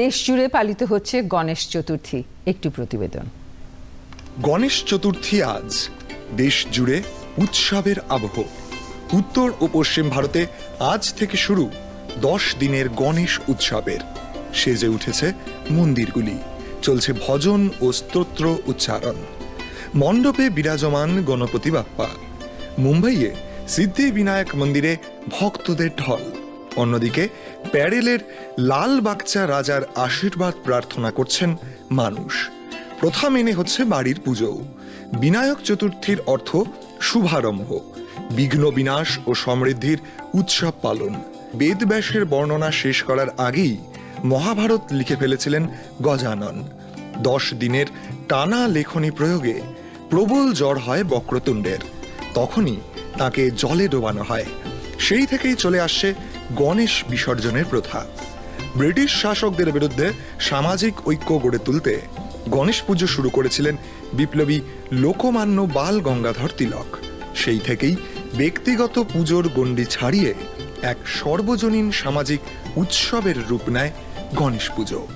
দেশ জুড়ে পালিত হচ্ছে গণেশ চতুর্থী। একটি প্রতিবেদন। গণেশ চতুর্থী আজ। দেশ জুড়ে উৎসবের আবহ। উত্তর ও পশ্চিম ভারতে আজ থেকে শুরু দশ দিনের গণেশ উৎসবের। সেজে উঠেছে মন্দিরগুলি। চলছে ভজন ও স্তোত্র উচ্চারণ। মণ্ডপে বিরাজমান গণপতি বাপ্পা। মুম্বাইয়ে সিদ্ধি বিনায়ক মন্দিরে ভক্তদের ঢল। অন্যদিকে প্যারেলের লাল বাগচা রাজার আশীর্বাদ প্রার্থনা করছেন মানুষ। প্রথা মেনে হচ্ছে বাড়ির পুজো। বিনায়ক চতুর্থীর অর্থ শুভারম্ভ, বিঘ্ন বিনাশ ও সমৃদ্ধির উৎসব পালন। বেদব্যাসের বর্ণনা শেষ করার আগেই মহাভারত লিখে ফেলেছিলেন গজানন। দশ দিনের টানা লেখনী প্রয়োগে প্রবল জ্বর হয় বক্রতুণ্ডের। তখনই তাকে জলে ডোবানো হয়। সেই থেকেই চলে আসছে গণেশ বিসর্জনের প্রথা। ব্রিটিশ শাসকদের বিরুদ্ধে সামাজিক ঐক্য গড়ে তুলতে গণেশ পুজো শুরু করেছিলেন বিপ্লবী লোকমান্য বাল গঙ্গাধর তিলক। সেই থেকেই ব্যক্তিগত পুজোর গণ্ডি ছাড়িয়ে এক সর্বজনীন সামাজিক উৎসবের রূপ নেয় গণেশ পুজো।